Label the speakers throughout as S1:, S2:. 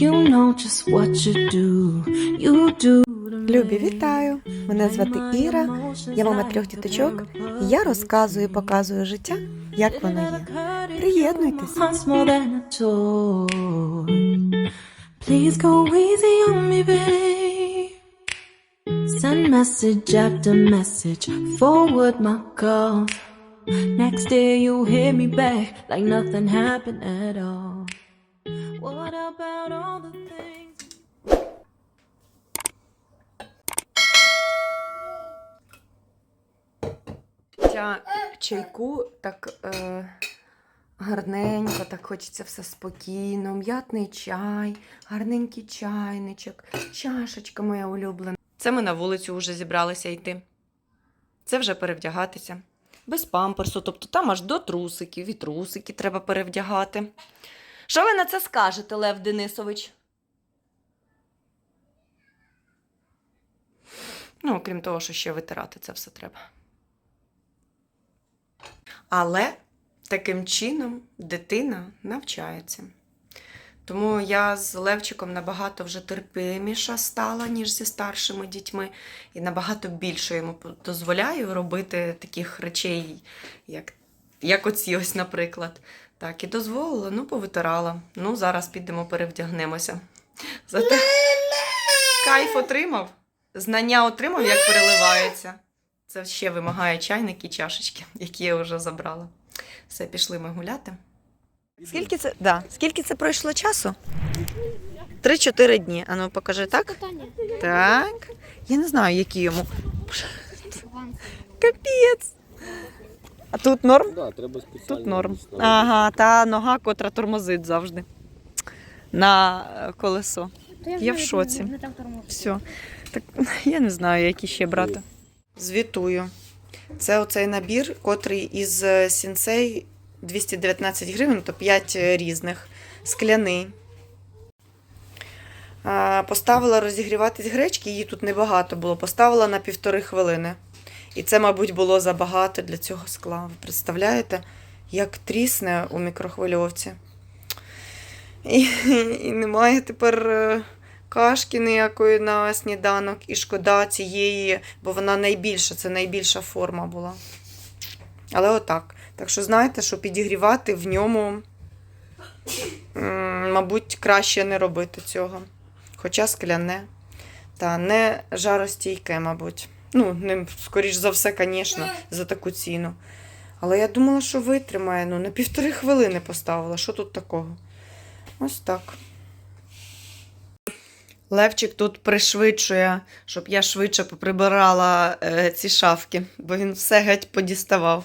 S1: You know just what you do. You do.
S2: Любі, вітаю! Мене звати Іра, я мама трьох діточок, і я розказую і показую життя, як воно є. Приєднуйтесь!
S1: Heart's more than a toy. Please go easy on me, babe. Send message after message, forward my calls. Next day you hit me back like nothing happened at all. What about all the things?
S2: Ця чайку так е, гарненько, так хочеться все спокійно. М'ятний чай, гарненький чайничок, чашечка моя улюблена. Це ми на вулицю вже зібралися йти. Це вже перевдягатися. Без памперсу, тобто там аж до трусиків і трусики треба перевдягати. Що ви на це скажете, Лев Денисович? Ну, окрім того, що ще витирати це все треба. Але таким чином дитина навчається. Тому я з Левчиком набагато вже терпиміша стала, ніж зі старшими дітьми, і набагато більше йому дозволяю робити таких речей, як, як оці ось, наприклад. Так, і дозволила, ну, повитирала. Ну, зараз підемо перевдягнемося. Зате кайф отримав, знання отримав, як переливається. Це ще вимагає чайник і чашечки, які я вже забрала. Все, пішли ми гуляти. Скільки це, да, скільки це пройшло часу? Три-чотири дні. Ану, покажи так. Так. Я не знаю, які йому. Капець. А тут норм?
S3: Да, треба спеціально.
S2: Тут норм.
S3: ставити.
S2: Ага, та нога, котра тормозить завжди. На е, колесо.
S4: То
S2: Я в шоці. Все. Так, я не знаю, які ще брати. Звітую. Це оцей набір, котрий із е, сінцей 219 гривень, то 5 різних. Скляний. Поставила розігріватись гречки, її тут небагато було. Поставила на півтори хвилини. І це, мабуть, було забагато для цього скла. Ви представляєте, як трісне у мікрохвильовці. І, і немає тепер е, кашки ніякої на сніданок, і шкода цієї, бо вона найбільша, це найбільша форма була. Але отак. Так що знаєте, що підігрівати в ньому, мабуть, краще не робити цього. Хоча скляне. Та не жаростійке, мабуть. Ну, не, скоріш за все, звісно, за таку ціну. Але я думала, що витримає. Ну, на півтори хвилини поставила. Що тут такого? Ось так. Левчик тут пришвидшує, щоб я швидше поприбирала е, ці шафки, бо він все геть подіставав.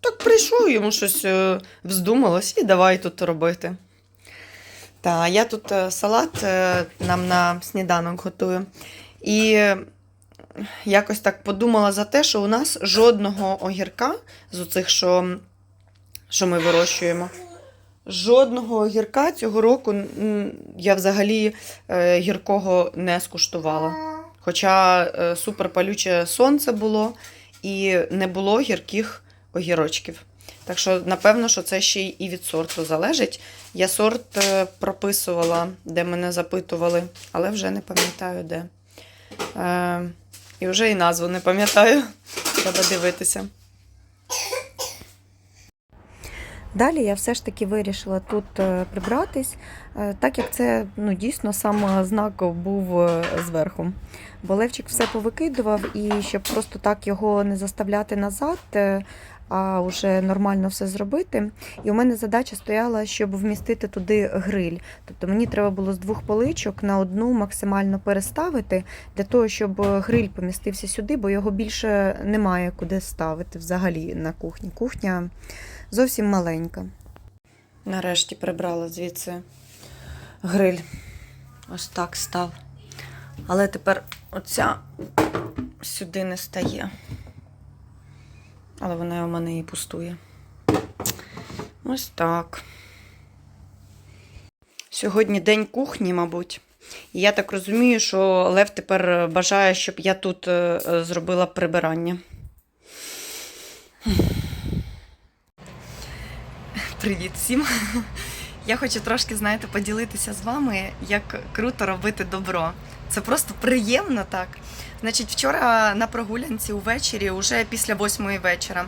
S2: Так прийшов, йому щось е, вздумалось, і давай тут робити. Та, я тут е, салат е, нам на сніданок готую. І якось так подумала за те, що у нас жодного огірка з оцих, що, що ми вирощуємо. Жодного огірка цього року я взагалі е, гіркого не скуштувала. Хоча е, суперпалюче сонце було і не було гірких огірочків. Так що, напевно, що це ще і від сорту залежить. Я сорт е, прописувала, де мене запитували, але вже не пам'ятаю де. І вже і назву не пам'ятаю. Треба дивитися. Далі я все ж таки вирішила тут е, прибратись, е, так як це ну, дійсно сам знак був е, зверху. Бо Левчик все повикидував, і щоб просто так його не заставляти назад, а вже нормально все зробити. І у мене задача стояла, щоб вмістити туди гриль. Тобто мені треба було з двох поличок на одну максимально переставити, для того, щоб гриль помістився сюди, бо його більше немає куди ставити взагалі на кухні. Кухня зовсім маленька. Нарешті прибрала звідси гриль. Ось так став. Але тепер оця сюди не стає. Але вона у мене і пустує. Ось так. Сьогодні день кухні, мабуть. І я так розумію, що Лев тепер бажає, щоб я тут е, е, зробила прибирання. Привіт всім! Я хочу трошки, знаєте, поділитися з вами, як круто робити добро. Це просто приємно так. Значить, вчора на прогулянці увечері, уже після восьмої вечора,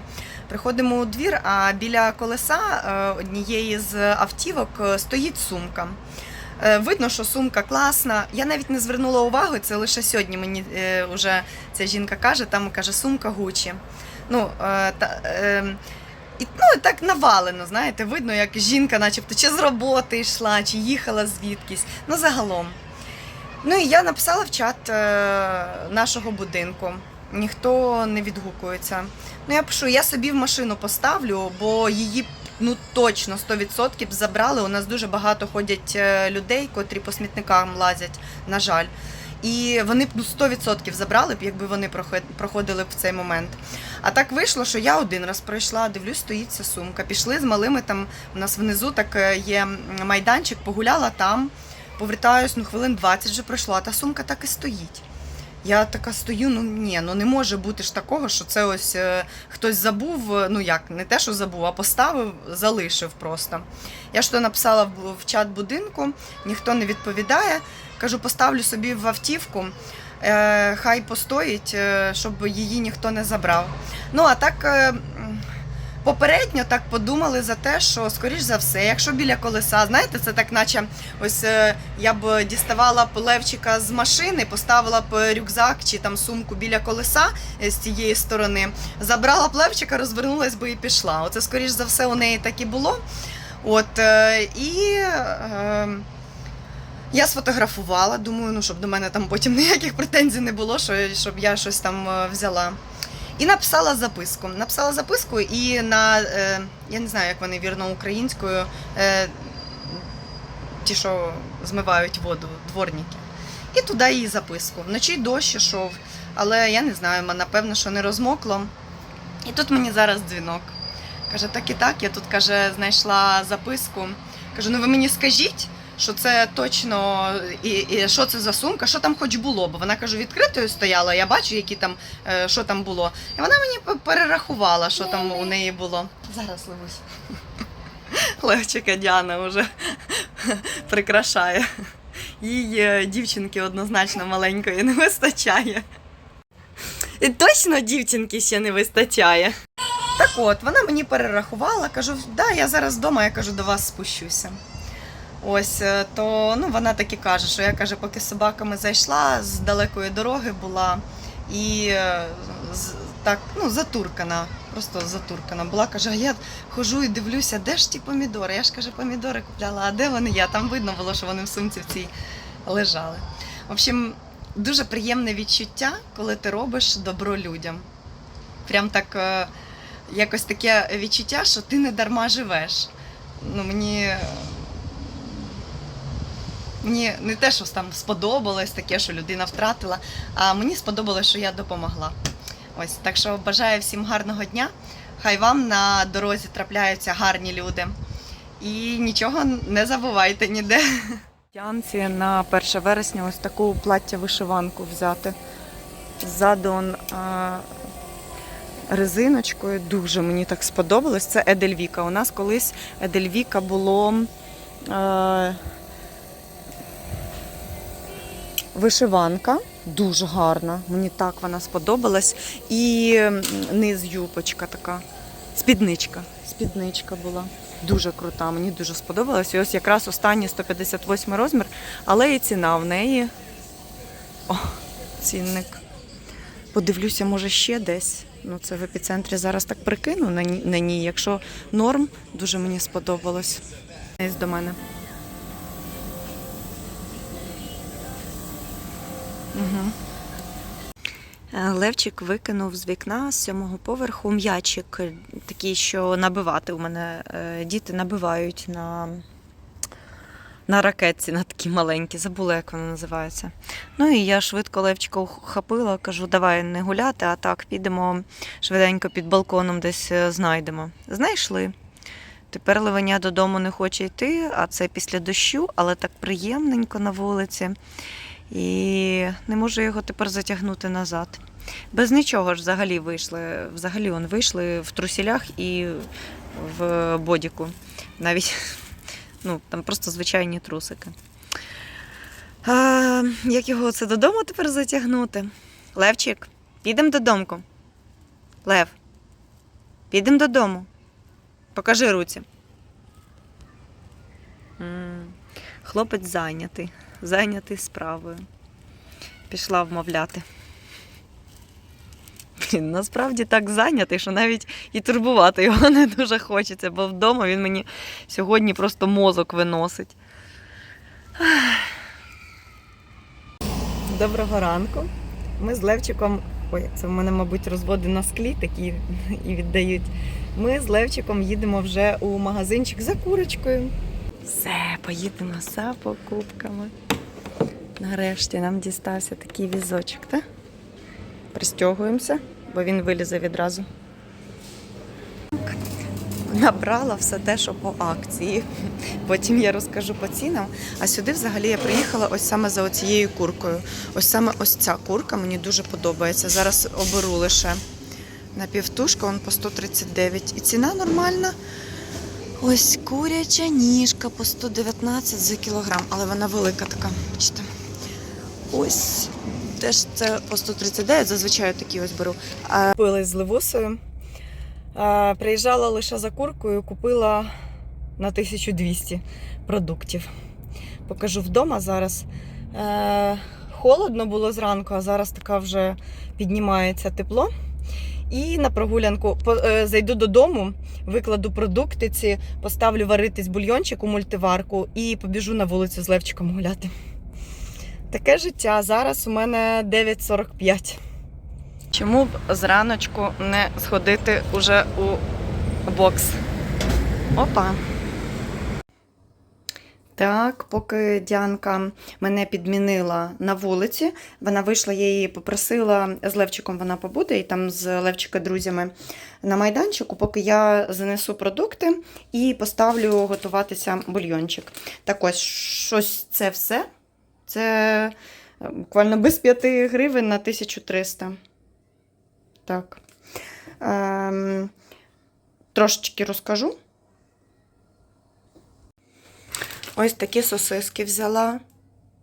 S2: приходимо у двір, а біля колеса е, однієї з автівок е, стоїть сумка. Е, Видно, що сумка класна. Я навіть не звернула увагу, це лише сьогодні мені вже ця жінка каже, там каже, сумка Гучі. Ну, та, е, і, ну, так навалено, знаєте, видно, як жінка, начебто, чи з роботи йшла, чи їхала звідкись. Ну, загалом. Ну і я написала в чат е, нашого будинку. Ніхто не відгукується. Ну, я пишу, я собі в машину поставлю, бо її ну точно 100% забрали. У нас дуже багато ходять е, людей, котрі по смітникам лазять, на жаль. І вони б ну, 100% забрали б, якби вони проходили б в цей момент. А так вийшло, що я один раз пройшла, дивлюсь, стоїть ця сумка. Пішли з малими там. У нас внизу так е, є майданчик, погуляла там, повертаюсь, ну хвилин 20 вже пройшло, а та сумка так і стоїть. Я така стою, ну ні, ну не може бути ж такого, що це ось е, хтось забув, е, ну як, не те, що забув, а поставив, залишив просто. Я ж то написала в, в чат будинку, ніхто не відповідає. Кажу, поставлю собі в автівку, е, хай постоїть, е, щоб її ніхто не забрав. Ну а так. Е, Попередньо так подумали за те, що скоріш за все, якщо біля колеса, знаєте, це так, наче ось е, я б діставала б левчика з машини, поставила б рюкзак чи там сумку біля колеса е, з цієї сторони, забрала б левчика, розвернулась би і пішла. Оце скоріш за все у неї так і було. От е, і. Е, я сфотографувала, думаю, ну щоб до мене там потім ніяких претензій не було, що, щоб я щось там взяла. І написала записку. Написала записку і на е, я не знаю, як вони вірно українською, е, ті, що змивають воду, дворники. І туди її записку. Вночі дощ ішов, але я не знаю, напевно, що не розмокло. І тут мені зараз дзвінок. Каже, так і так, я тут каже, знайшла записку. Кажу, ну ви мені скажіть, що це точно і, і що це за сумка, що там хоч було. Бо вона кажу, відкритою стояла, я бачу, які там, е, що там було. І вона мені перерахувала, що там у неї було. Зараз Левусь. Левчика Діана вже прикрашає. Їй е, дівчинки однозначно маленької не вистачає. І точно дівчинки ще не вистачає. Так от, вона мені перерахувала, кажу, да, я зараз вдома, я кажу, до вас спущуся. Ось, е, то ну, вона так і каже, що я каже, поки з собаками зайшла, з далекої дороги була і е, так, ну, затуркана, просто затуркана була. Каже, а я хожу і дивлюся, де ж ті помідори? Я ж каже, помідори купляла, а де вони є? Там видно було, що вони в сумці в цій лежали. В общем, дуже приємне відчуття, коли ти робиш добро людям. Прям так е, якось таке відчуття, що ти не дарма живеш. Ну, мені, мені не те, що там сподобалось, таке, що людина втратила, а мені сподобалось, що я допомогла. Ось так що бажаю всім гарного дня. Хай вам на дорозі трапляються гарні люди. І нічого не забувайте ніде. Янці на 1 вересня ось таку плаття-вишиванку взяти. Ззаду он, а, резиночкою. Дуже мені так сподобалось. Це Едельвіка. У нас колись Едельвіка було е, вишиванка. Дуже гарна. Мені так вона сподобалась. І низ юпочка така. Спідничка. Спідничка була. Дуже крута, мені дуже сподобалась. І ось якраз останній 158 розмір, але і ціна в неї. О, цінник. Подивлюся, може, ще десь. Ну, це в епіцентрі зараз так прикину на ній. Якщо норм, дуже мені сподобалось. Ось до мене. Угу. Левчик викинув з вікна з сьомого поверху м'ячик, е, такий, що набивати у мене е, діти набивають на, на ракетці, на такі маленькі, забула, як вона називається. Ну і я швидко Левчика ухопила, кажу, давай не гуляти, а так підемо швиденько під балконом десь е, знайдемо. Знайшли. Тепер Левеня додому не хоче йти, а це після дощу, але так приємненько на вулиці. І не можу його тепер затягнути назад. Без нічого ж взагалі вийшли. Взагалі он вийшли в трусілях і в бодіку. Навіть Ну, там просто звичайні трусики. А, як його це додому тепер затягнути? Левчик, підемо додому. Лев, підемо додому. Покажи руці. Хлопець зайнятий, зайнятий справою. Пішла вмовляти. Блін, насправді так зайнятий, що навіть і турбувати його не дуже хочеться, бо вдома він мені сьогодні просто мозок виносить. Доброго ранку. Ми з Левчиком. Ой, це в мене, мабуть, розводи на склі такі і віддають. Ми з Левчиком їдемо вже у магазинчик за курочкою. Все, поїдемо за покупками. Нарешті нам дістався такий візочок, так? Пристягуємося, бо він вилізе відразу. Набрала все те, що по акції. Потім я розкажу по цінам. А сюди взагалі я приїхала ось саме за оцією куркою. Ось саме ось ця курка мені дуже подобається. Зараз оберу лише напівтушка, он по 139. І ціна нормальна. Ось куряча ніжка по 119 за кілограм, але вона велика така. Бачите? Ось теж це по 139, зазвичай такі ось беру. Купили з Левусою. Приїжджала лише за куркою, купила на 1200 продуктів. Покажу вдома зараз. Е, холодно було зранку, а зараз така вже піднімається тепло. І на прогулянку е, зайду додому, викладу продукти ці, поставлю варитись бульйончик у мультиварку і побіжу на вулицю з Левчиком гуляти. Таке життя. Зараз у мене 9.45. Чому б зраночку не сходити уже у бокс? Опа. Так, поки Діанка мене підмінила на вулиці, вона вийшла, я її попросила з Левчиком, вона побуде і там з Левчика друзями на майданчику, поки я занесу продукти і поставлю готуватися бульйончик. Так ось, щось це все. Це е, буквально без 5 гривень на 1300. Так. Ем, трошечки розкажу. Ось такі сосиски взяла.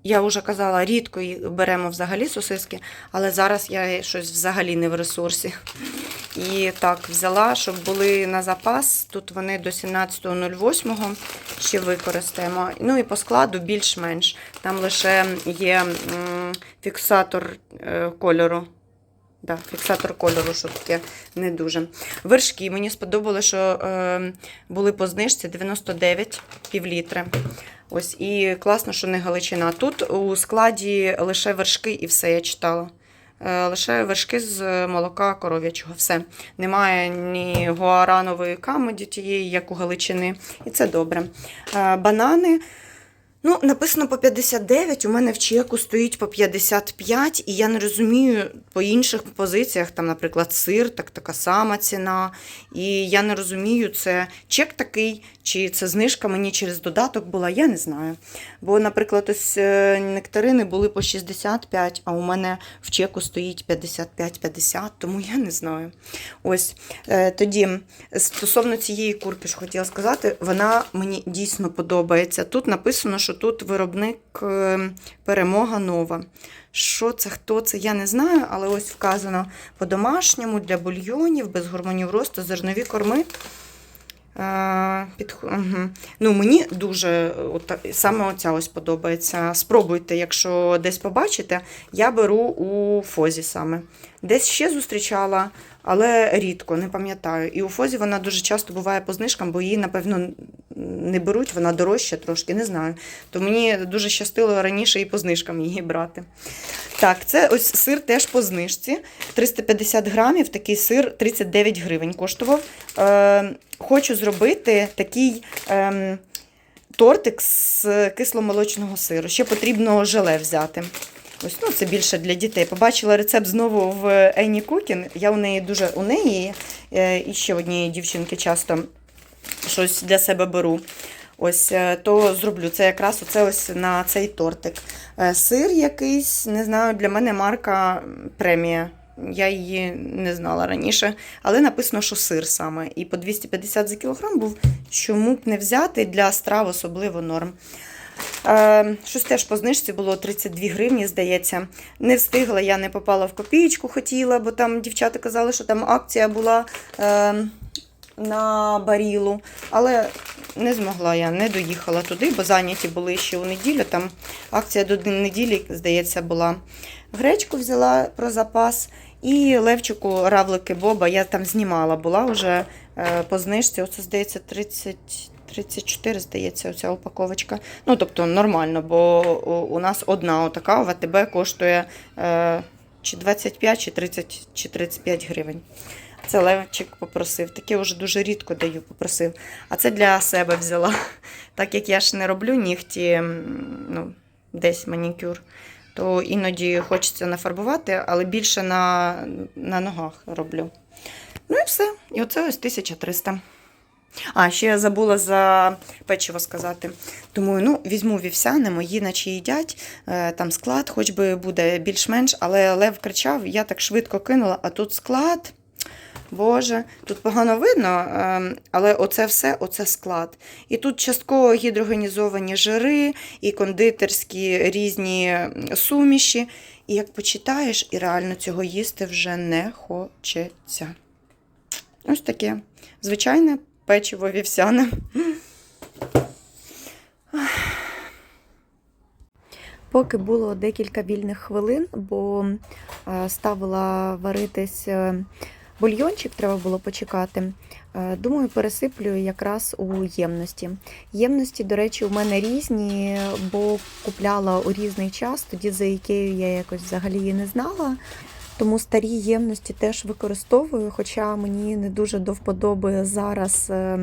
S2: Я вже казала, рідко беремо взагалі сосиски, але зараз я щось взагалі не в ресурсі. І так, взяла, щоб були на запас. Тут вони до 17.08 ще використаємо. Ну і по складу більш-менш. Там лише є фіксатор е, кольору. Да, фіксатор кольору, що таке не дуже. Вершки мені сподобалося, що е, були по знижці 99 півлітри. Ось і класно, що не галичина. Тут у складі лише вершки і все я читала. Е, Лише вершки з молока коров'ячого. Все. Немає ні гуаранової камеді тієї, як у Галичини. І це добре. Е, Банани. Ну, написано по 59, у мене в чеку стоїть по 55, і я не розумію по інших позиціях, там, наприклад, сир, так така сама ціна. І я не розумію, це чек такий, чи це знижка мені через додаток була, я не знаю. Бо, наприклад, ось е, нектарини були по 65, а у мене в чеку стоїть 55-50, тому я не знаю. Ось е, тоді, стосовно цієї курки, що хотіла сказати, вона мені дійсно подобається. Тут написано, що тут виробник е, перемога нова. Що це, хто це, я не знаю, але ось вказано по-домашньому для бульйонів, без гормонів росту, зернові корми. Е, Під... Угу. Ну, мені дуже от, саме оця ось подобається. Спробуйте, якщо десь побачите, я беру у Фозі саме. Десь ще зустрічала, але рідко, не пам'ятаю. І у Фозі вона дуже часто буває по знижкам, бо її, напевно, не беруть, вона дорожча трошки, не знаю. То мені дуже щастило раніше і по знижкам її брати. Так, це ось сир теж по знижці. 350 грамів, такий сир 39 гривень коштував. Е, хочу зробити такий. Е, Тортик з кисломолочного сиру. Ще потрібно желе взяти. Ось, ну, це більше для дітей. Побачила рецепт знову в Ені Кукін. Я у неї дуже у неї е, і ще однієї дівчинки часто щось для себе беру. Ось е, то зроблю це якраз оце ось на цей тортик. Е, Сир якийсь, не знаю, для мене марка премія. Я її не знала раніше, але написано, що сир саме. І по 250 за кілограм був, чому б не взяти для страв особливо норм. Е, щось теж по знижці було 32 гривні, здається. Не встигла, я не попала в копієчку, хотіла, бо там дівчата казали, що там акція була е, на барілу. Але не змогла я, не доїхала туди, бо зайняті були ще у неділю. Там акція до неділі, здається, була. Гречку взяла про запас. І Левчику равлики Боба я там знімала, була вже е, по знижці. Оце, здається, 30, 34, здається, оця упаковочка. Ну, тобто нормально, бо у- нас одна отака в АТБ коштує е, чи 25, чи 30, чи 35 гривень. Це Левчик попросив. Таке вже дуже рідко даю, попросив. А це для себе взяла. Так як я ж не роблю нігті, ну, десь манікюр, то іноді хочеться нафарбувати, але більше на, на ногах роблю. Ну і все. І оце ось 1300. А, ще я забула за печиво сказати. Думаю, ну, візьму вівсяне, мої наче їдять, е, там склад, хоч би буде більш-менш, але Лев кричав, я так швидко кинула, а тут склад. Боже, тут погано видно, ем, але оце все оце склад. І тут частково гідрогенізовані жири, і кондитерські різні суміші. І як почитаєш, і реально цього їсти вже не хочеться. Ось таке. Звичайне печиво вівсяне.
S4: Поки було декілька вільних хвилин, бо е, ставила варитись е, бульйончик, треба було почекати. Е, Думаю, пересиплю якраз у ємності. Ємності, до речі, у мене різні, бо купляла у різний час. Тоді за Ікею я якось взагалі її не знала. Тому старі ємності теж використовую, хоча мені не дуже до вподоби зараз, е,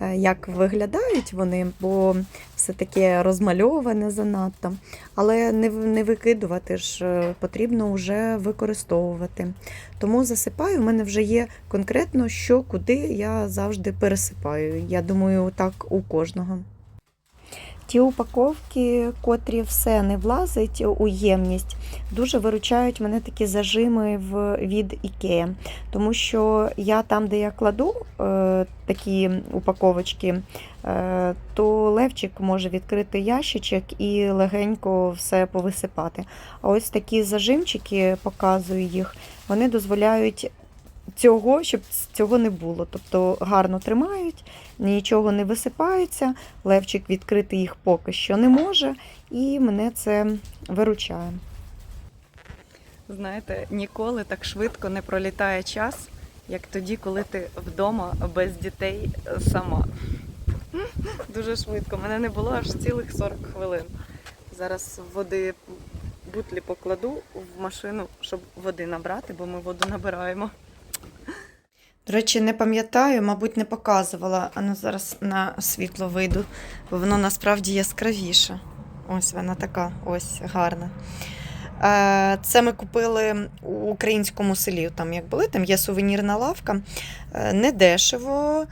S4: е, як виглядають вони, бо все таке розмальоване занадто. Але не, викидувати ж е, потрібно вже використовувати. Тому засипаю, у мене вже є конкретно, що куди я завжди пересипаю. Я думаю, так у кожного. Ті упаковки, котрі все не влазить у ємність, дуже виручають мене такі зажими від Ікея. Тому що я там, де я кладу е, такі упаковочки, е, то Левчик може відкрити ящичок і легенько все повисипати. А ось такі зажимчики, показую їх, вони дозволяють цього, щоб цього не було. Тобто гарно тримають, нічого не висипається, Левчик відкрити їх поки що не може, і мене це виручає.
S2: Знаєте, ніколи так швидко не пролітає час, як тоді, коли ти вдома без дітей сама. Дуже швидко. Мене не було аж цілих 40 хвилин. Зараз води бутлі покладу в машину, щоб води набрати, бо ми воду набираємо. Речі, не пам'ятаю, мабуть, не показувала, а ну зараз на світло вийду, бо воно насправді яскравіше. Ось вона така, ось гарна. Е, Це ми купили у українському селі. Там як були, там є сувенірна лавка. Е, Недешево,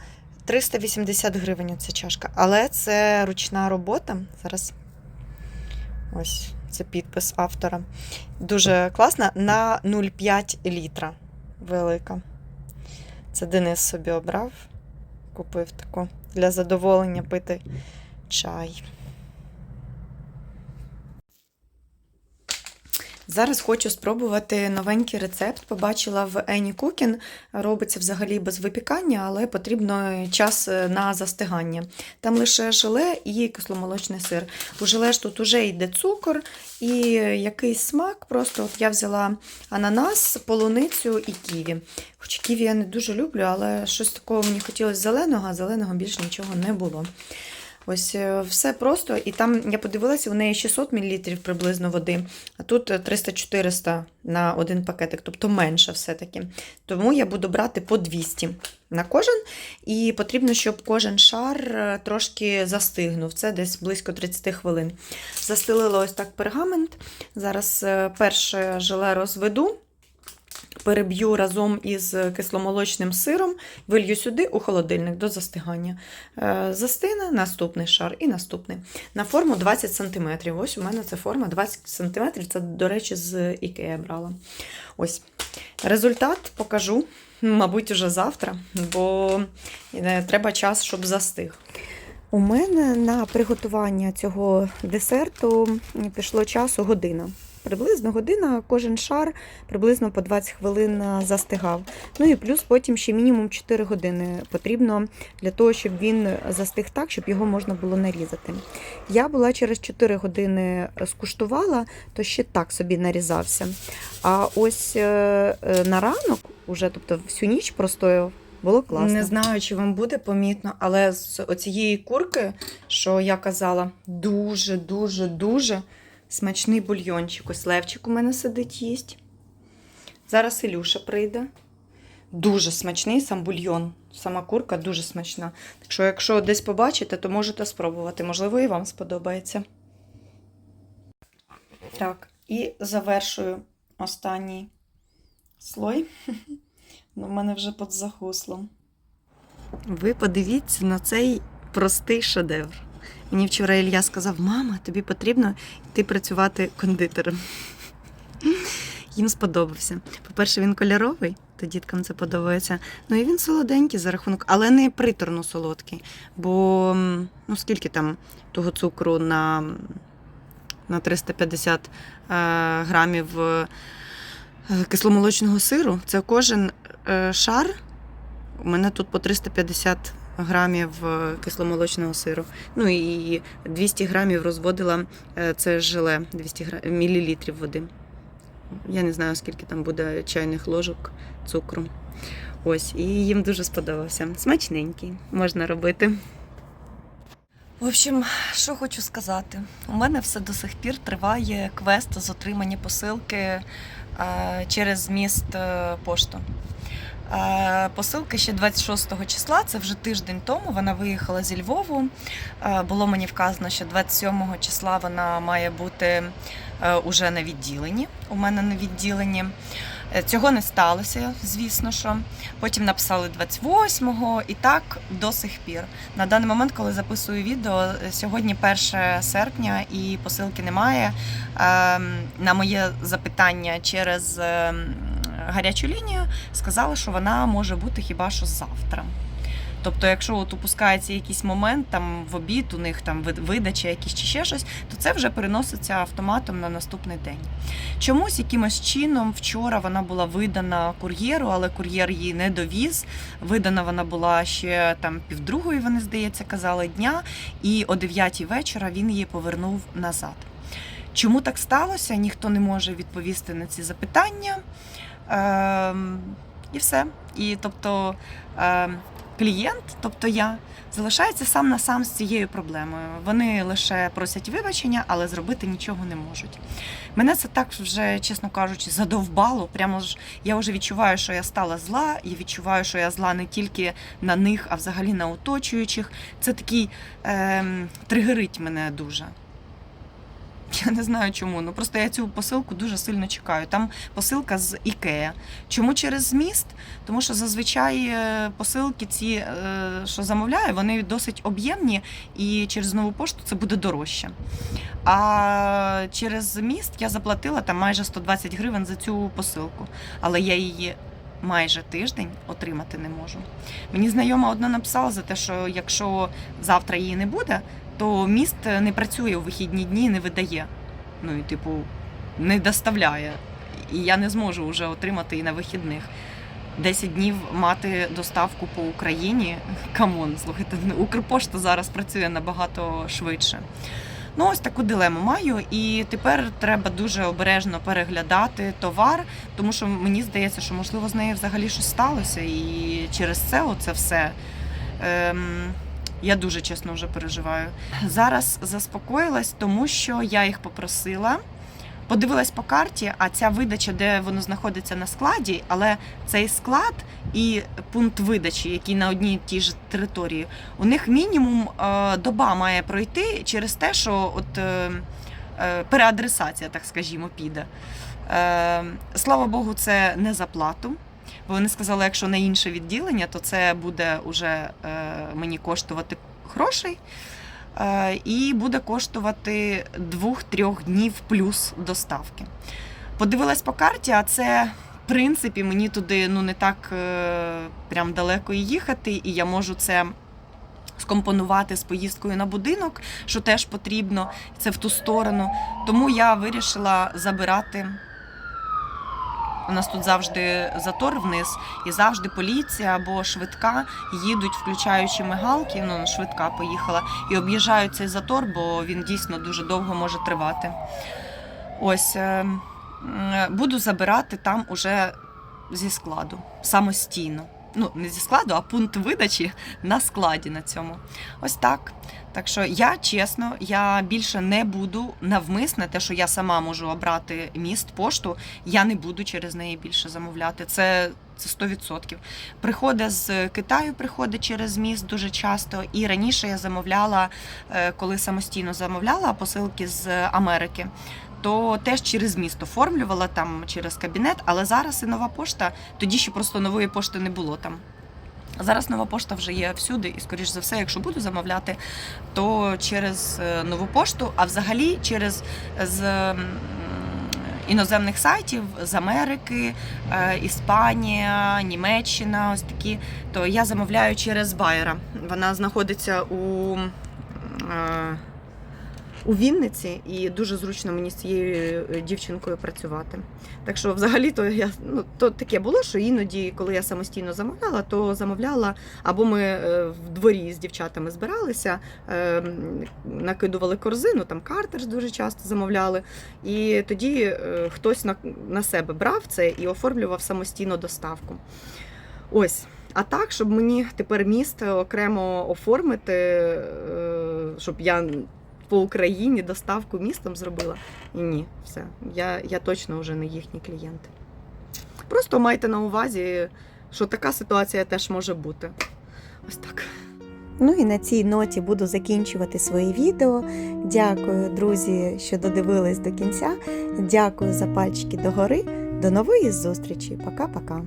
S2: 380 гривень ця чашка. Але це ручна робота. Зараз ось це підпис автора. Дуже класна на 0,5 літра. Велика. Це Денис собі обрав. Купив таку для задоволення пити чай. Зараз хочу спробувати новенький рецепт. Побачила в Ені Cooking. Робиться взагалі без випікання, але потрібно час е, на застигання. Там лише желе і кисломолочний сир. У желе ж тут уже йде цукор і якийсь смак. Просто от я взяла ананас, полуницю і ківі. Хоч ківі я не дуже люблю, але щось такого мені хотілося зеленого, а зеленого більш нічого не було. Ось е, все просто. І там я подивилася, у неї 600 мл приблизно води, а тут е, 300-400 на один пакетик, тобто менше все-таки. Тому я буду брати по 200 на кожен. І потрібно, щоб кожен шар е, трошки застигнув. Це десь близько 30 хвилин. Застелила ось так пергамент. Зараз е, перше желе розведу. Переб'ю разом із кисломолочним сиром, вилью сюди у холодильник до застигання. Е, Застине наступний шар і наступний. На форму 20 см. Ось у мене це форма 20 см. Це, до речі, з Ікея брала. Ось. Результат покажу, мабуть, уже завтра, бо е, треба час, щоб застиг.
S4: У мене на приготування цього десерту пішло часу година. Приблизно година, кожен шар приблизно по 20 хвилин е, застигав. Ну і плюс потім ще мінімум 4 години потрібно для того, щоб він застиг так, щоб його можна було нарізати. Я була через 4 години скуштувала, то ще так собі нарізався. А ось е, е, на ранок, уже, тобто всю ніч простояв, було класно.
S2: Не знаю, чи вам буде помітно, але з оцієї курки, що я казала, дуже, дуже, дуже смачний бульйончик. Ось Левчик у мене сидить їсть. Зараз Ілюша прийде. Дуже смачний сам бульйон. Сама курка дуже смачна. Так що, якщо десь побачите, то можете спробувати. Можливо, і вам сподобається. Так, і завершую останній слой. Ну, в мене вже під захуслом. Ви подивіться на цей простий шедевр. Мені вчора Ілля сказав: мама, тобі потрібно йти працювати кондитером. Їм сподобався. По-перше, він кольоровий, то діткам це подобається. Ну і він солоденький за рахунок, але не приторно солодкий. Бо ну скільки там того цукру на, на 350 е, грамів е, кисломолочного сиру, це кожен е, шар. У мене тут по 350 грамів е, кисломолочного сиру. Ну і 200 грамів розводила е, це желе, 200 гра... мілілітрів води. Я не знаю, скільки там буде чайних ложок цукру. Ось, і їм дуже сподобався. Смачненький, можна робити. В общем, що хочу сказати. У мене все до сих пір триває квест з отримання посилки е, через міст пошту. Посилка ще 26 числа, це вже тиждень тому. Вона виїхала зі Львову. Було мені вказано, що 27 числа вона має бути е, уже на відділенні. У мене на відділенні. Е, Цього не сталося, звісно що. Потім написали 28-го і так до сих пір. На даний момент, коли записую відео, е, сьогодні 1 серпня і посилки немає. Ем, На моє запитання через ем, гарячу лінію сказали, що вона може бути хіба що завтра. Тобто, якщо от упускається якийсь момент там в обід, у них там видача якісь чи ще щось, то це вже переноситься автоматом на наступний день. Чомусь якимось чином вчора вона була видана кур'єру, але кур'єр її не довіз. Видана вона була ще там півдругої, вони здається, казали дня, і о 9 вечора він її повернув назад. Чому так сталося? Ніхто не може відповісти на ці запитання. Ем, і все. І тобто ем, клієнт, тобто я, залишається сам на сам з цією проблемою. Вони лише просять вибачення, але зробити нічого не можуть. Мене це так вже, чесно кажучи, задовбало. Прямо ж я вже відчуваю, що я стала зла. Я відчуваю, що я зла не тільки на них, а взагалі на оточуючих. Це такий ем, тригерить мене дуже. Я не знаю чому. Ну просто я цю посилку дуже сильно чекаю. Там посилка з Ікея. Чому через міст? Тому що зазвичай е, посилки, ці, е, що замовляю, вони досить об'ємні, і через нову пошту це буде дорожче. А через міст я заплатила там майже 120 гривень за цю посилку, але я її. Майже тиждень отримати не можу. Мені знайома одна написала за те, що якщо завтра її не буде, то міст не працює у вихідні дні, не видає. Ну і типу не доставляє. І я не зможу вже отримати і на вихідних. 10 днів мати доставку по Україні. Камон, слухайте, ну, Укрпошта зараз працює набагато швидше. Ну, ось таку дилему маю, і тепер треба дуже обережно переглядати товар, тому що мені здається, що можливо з нею взагалі щось сталося, і через це оце все. Ем, я дуже чесно вже переживаю. Зараз заспокоїлась, тому що я їх попросила. Подивилась по карті, а ця видача, де воно знаходиться на складі, але цей склад і пункт видачі, який на одній тій ж території, у них мінімум е, доба має пройти через те, що от е, е, переадресація, так скажімо, піде. Слава Богу, це не за плату. Бо вони сказали, якщо на інше відділення, то це буде уже е, мені коштувати грошей. Е, і буде коштувати 2-3 днів плюс доставки. Подивилась по карті, а це в принципі, мені туди ну не так е, прям далеко їхати, і я можу це. Скомпонувати з поїздкою на будинок, що теж потрібно, це в ту сторону. Тому я вирішила забирати. У нас тут завжди затор вниз, і завжди поліція або швидка їдуть, включаючи мигалки. Ну, швидка поїхала і об'їжджають цей затор, бо він дійсно дуже довго може тривати. Ось е, буду забирати там уже зі складу самостійно. Ну, не зі складу, а пункт видачі на складі на цьому. Ось так. Так що я чесно, я більше не буду навмисне, те, що я сама можу обрати міст, пошту, я не буду через неї більше замовляти. Це. Це 100%. Приходить з Китаю, приходить через міст дуже часто. І раніше я замовляла, е, коли самостійно замовляла посилки з Америки, то теж через міст оформлювала там через кабінет, але зараз і нова пошта, тоді ще просто нової пошти не було там. Зараз нова пошта вже є всюди, і, скоріш за все, якщо буду замовляти, то через е, нову пошту, а взагалі через з іноземних сайтів з Америки, е, Іспанія, Німеччина, ось такі. То я замовляю через Байера. Вона знаходиться у. У Вінниці і дуже зручно мені з цією е, дівчинкою працювати. Так що, взагалі, то я ну то таке було, що іноді, коли я самостійно замовляла, то замовляла або ми е, в дворі з дівчатами збиралися, е, накидували корзину, там картер дуже часто замовляли. І тоді хтось на, на себе брав це і оформлював самостійно доставку. Ось. А так, щоб мені тепер міст окремо оформити, щоб я по Україні доставку містом зробила. І ні, все. Я, я точно вже не їхні клієнти. Просто майте на увазі, що така ситуація теж може бути. Ось так.
S4: Ну і на цій ноті буду закінчувати своє відео. Дякую, друзі, що додивились до кінця. Дякую за пальчики догори. До нової зустрічі. Пока-пока.